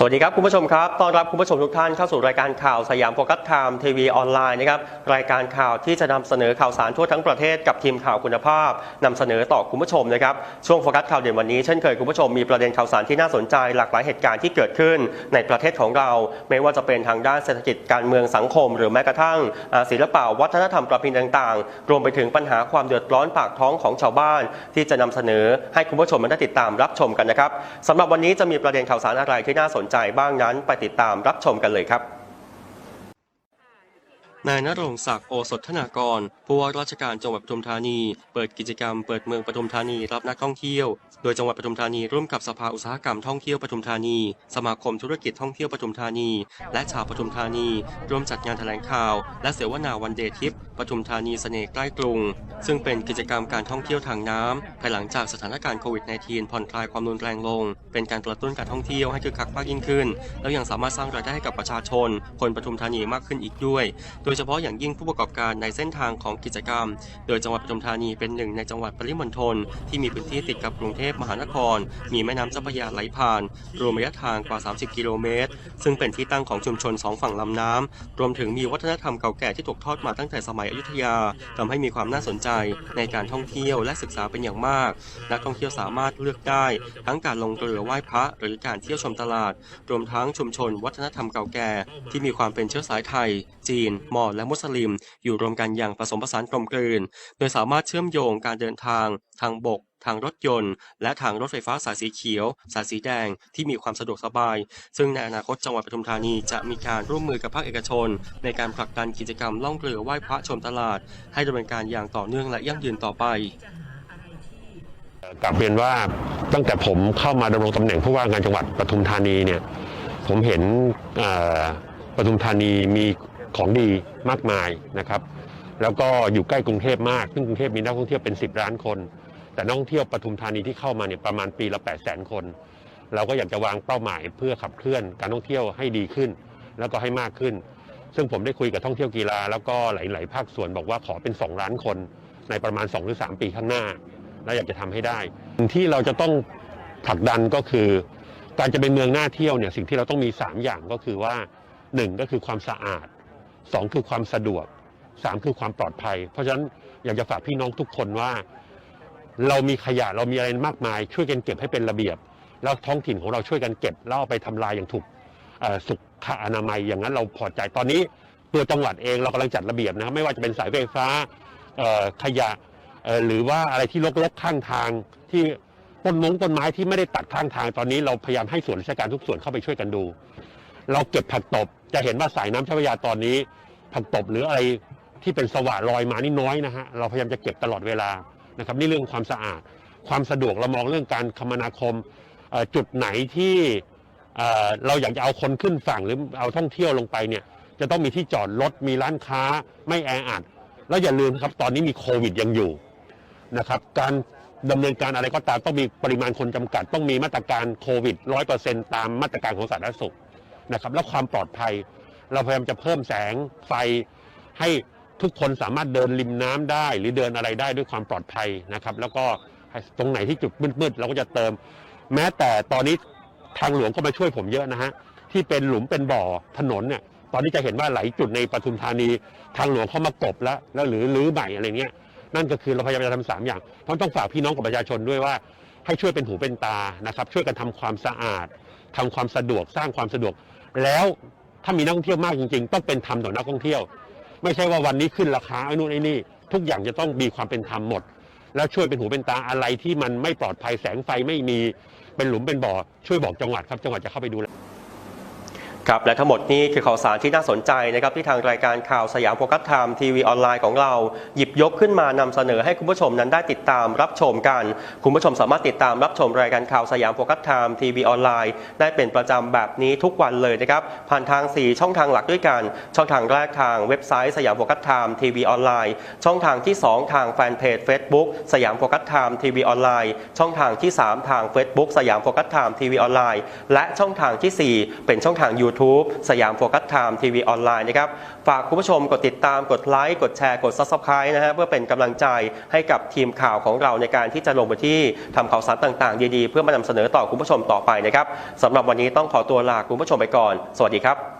สวัสดีครับคุณผู้ชมครับต้อนรับคุณผู้ชมทุกท่านเข้าสู่รายการข่าวสยามโฟกัสไทม์ทีวีออนไลน์นะครับรายการข่าวที่จะนำเสนอข่าวสารทั่วทั้งประเทศกับทีมข่าวคุณภาพนำเสนอต่อคุณผู้ชมนะครับช่วงโฟกัสข่าวเด่นวันนี้เช่นเคยคุณผู้ชมมีประเด็นข่าวสารที่น่าสนใจ หลากหลายเหตุการณ์ที่เกิดขึ้น ในประเทศของเรา ไม่ว่าจะเป็นทางด้านเศรษฐกิจการเมืองสังคม หรือแม้กระทั่งศิลปะวัฒนธรรมประเพณีต่างๆ รวมไปถึงปัญหาความเดือดร้อนปากท้องของชาวบ้าน ที่จะนำเสนอให้คุณผู้ชมได้ติดตามรับชมกันนะครับสำหรับวันนี้จะมีประเด็นข่าวสารอะไรที่น่าสนใจบ้างนั้นไปติดตามรับชมกันเลยครับ นายนรงศักดิ์โอสถธนากรผู้ว่าราชการจังหวัดปทุมธานี เปิดกิจกรรมเปิดเมืองปทุมธานีรับนักท่องเที่ยว โดยจังหวัดปทุมธานีร่วมกับสภาอุตสาหกรรมท่องเที่ยวปทุมธานี สมาคมธุรกิจท่องเที่ยวปทุมธานี และชาวปทุมธานีร่วมจัดงานแถลงข่าว และเสวนาวันเดย์ทริปปทุมธานีเสน่ห์ใกล้กรุง ซึ่งเป็นกิจกรรมการท่องเที่ยวทางน้ำภายหลังจากสถานการณ์โควิด -19 ผ่อนคลายความรุนแรงลง เป็นการกระตุ้นการท่องเที่ยวให้คึกคักมากยิ่งขึ้น แล้วยังสามารถสร้างรายได้ให้กับประชาชน คนปทุมธานีมากขึ้นอีกด้วยดยเฉพาะอย่างยิ่งผู้ประกอบการในเส้นทางของกิจกรรม โดยจังหวัดปทุมธานีเป็นหนึ่งในจังหวัดปริมณฑลที่มีพื้นที่ติดกับกรุงเทพมหานคร มีแม่น้ำเจ้าพระยาไหลผ่าน รวมระยะทางกว่า 30 กิโลเมตร ซึ่งเป็นที่ตั้งของชุมชนสองฝั่งลำน้ำรวมถึงมีวัฒนธรรมเก่าแก่ที่ตกทอดมาตั้งแต่สมัยอยุธยาทำให้มีความน่าสนใจในการท่องเที่ยวและศึกษาเป็นอย่างมาก นักท่องเที่ยวสามารถเลือกได้ ทั้งการลงเรือไหว้พระ หรือการเที่ยวชมตลาด รวมทั้งชุมชน วัฒนธรรมเก่าแก่ ที่มีความเป็นเชื้อสายไทย จีนมอญและมุสลิม อยู่รวมกันอย่างผสมผสานกลมกลืน โดยสามารถเชื่อมโยงการเดินทาง ทางบก ทางรถยนต์ และทางรถไฟฟ้าสายสีเขียว สายสีแดง ที่มีความสะดวกสบาย ซึ่งในอนาคตจังหวัดปทุมธานีจะมีการร่วมมือกับภาคเอกชน ในการผลักดันกิจกรรมล่องเรือไหว้พระชมตลาด ให้ดำเนินการอย่างต่อเนื่องและยั่งยืนต่อไปกลับเรียนว่าตั้งแต่ผมเข้ามาดำรงตำแหน่งผู้ว่าการจังหวัดปทุมธานีเนี่ยผมเห็นปทุมธานีมี ของดีมากมายนะครับ แล้วก็อยู่ใกล้กรุงเทพมาก ซึ่งกรุงเทพมีนักท่องเที่ยวเป็น 10ล้านคน แต่นักท่องเที่ยวปทุมธานีที่เข้ามาเนี่ยประมาณปีละ8 0 0 0 0คน เราก็อยากจะวางเป้าหมายเพื่อขับเคลื่อนการท่องเที่ยวให้ดีขึ้น แล้วก็ให้มากขึ้น ซึ่งผมได้คุยกับท่องเที่ยวกีฬา แล้วก็หลาย ๆ ภาคส่วนบอกว่าขอเป็น 2 ล้านคน ในประมาณ 2 หรือ 3 ปีข้างหน้าและอยากจะทำให้ได้ที่เราจะต้องผลักดันก็คือ การจะเป็นเมืองน่าเที่ยวเนี่ยสิ่งที่เราต้องมี 3 อย่างก็คือว่า 1 ก็คือความสะอาด 2 คือความสะดวก 3 คือความปลอดภัย เพราะฉะนั้นอยากจะฝากพี่น้องทุกคนว่า เรามีขยะเรามีอะไรมากมาย ช่วยกันเก็บให้เป็นระเบียบ แล้วท้องถิ่นของเราช่วยกันเก็บแล้วเอาไปทำลายอย่างถูกสุขอนามัยอย่างนั้นเราพอใจตอนนี้ตัวจังหวัดเองเรากำลังจัดระเบียบนะครับไม่ว่าจะเป็นสายไฟฟ้าขยะหรือว่าอะไรที่รกๆข้างทางที่ต้นมงต้นไม้ที่ไม่ได้ตัดข้างทางตอนนี้เราพยายามให้ส่วนราชการทุกส่วนเข้าไปช่วยกันดู เราเก็บผักตบ จะเห็นว่าสายน้ำเจ้าพระยาตอนนี้ผักตบหรืออะไรที่เป็นสว่านลอยมานี่น้อยนะฮะเราพยายามจะเก็บตลอดเวลานะครับนี่เรื่องความสะอาด ความสะดวกเรามองเรื่องการคมนาคมจุดไหนที่เราอยากจะเอาคนขึ้นฝั่งหรือเอาท่องเที่ยวลงไปเนี่ยจะต้องมีที่จอดรถมีร้านค้าไม่แออัดแล้วอย่าลืมครับตอนนี้มีโควิดยังอยู่นะครับการดำเนินการอะไรก็ตามต้องมีปริมาณคนจำกัด ต้องมีมาตรการโควิดร้อยเปอร์เซ็นตามมาตรการของสาธารณสุข นะครับแล้วความปลอดภัย เราพยายามจะเพิ่มแสงไฟให้ทุกคนสามารถเดินริมน้ำได้ หรือเดินอะไรได้ด้วยความปลอดภัยนะครับ แล้วก็ตรงไหนที่จุดมืดๆเราก็จะเติม แม้แต่ตอนนี้ทางหลวงก็มาช่วยผมเยอะนะฮะที่เป็นหลุมเป็นบ่อถนนเนี่ยตอนนี้จะเห็นว่าหลายจุดในปทุมธานีทางหลวงเข้ามากบแล้วแล้วหรือรื้อใหม่อะไรเงี้ยนั่นก็คือเราพยายามจะทำสามอย่าง เพราะต้องฝากพี่น้องกับประชาชนด้วยว่า ให้ช่วยเป็นหูเป็นตานะครับ ช่วยกันทำความสะอาดทำความสะดวกสร้างความสะดวก แล้วถ้ามีนักท่องเที่ยวมากจริง ๆ ต้องเป็นธรรมต่อนักท่องเที่ยว ไม่ใช่ว่าวันนี้ขึ้นราคาไอ้นู่นไอ้นี่ ทุกอย่างจะต้องมีความเป็นธรรมหมด แล้วช่วยเป็นหูเป็นตาอะไรที่มันไม่ปลอดภัยแสงไฟไม่มีเป็นหลุมเป็นบ่อช่วยบอกจังหวัดครับจังหวัดจะเข้าไปดูแล ครับและทั้งหมดนี้คือข่าวสารที่น่าสนใจนะครับที่ทางรายการข่าวสยามโฟกัสไทม์ทีวีออนไลน์ของเราหยิบยกขึ้นมานำเสนอให้คุณผู้ชมนั้นได้ติดตามรับชมกัน คุณผู้ชมสามารถติดตามรับชมรายการข่าวสยามโฟกัสไทม์ทีวีออนไลน์ได้เป็นประจำแบบนี้ทุกวันเลยนะครับผ่านทาง 4 ช่องทางหลักด้วยกัน ช่องทางแรกทางเว็บไซต์สยามโฟกัสไทม์ทีวีออนไลน์ช่องทางที่ 2 ทางแฟนเพจ Facebook สยามโฟกัสไทม์ทีวีออนไลน์ช่องทางที่ 3 ทาง Facebook สยามโฟกัสไทม์ทีวีออนไลน์และช่องทางทีสี่4 เป็นช่องทาง YouTube สยามโฟกัสไทม์ทีวีออนไลน์นะครับฝากคุณผู้ชมกดติดตามกดไลค์กดแชร์กด s u b สไครต์นะฮะเพื่อเป็นกำลังใจให้กับทีมข่าวของเราในการที่จะลงไปที่ทำข่าวสารต่างๆ ดีๆ เพื่อมานำเสนอต่อคุณผู้ชมต่อไปนะครับสำหรับวันนี้ต้องขอตัวลาคุณผู้ชมไปก่อน สวัสดีครับ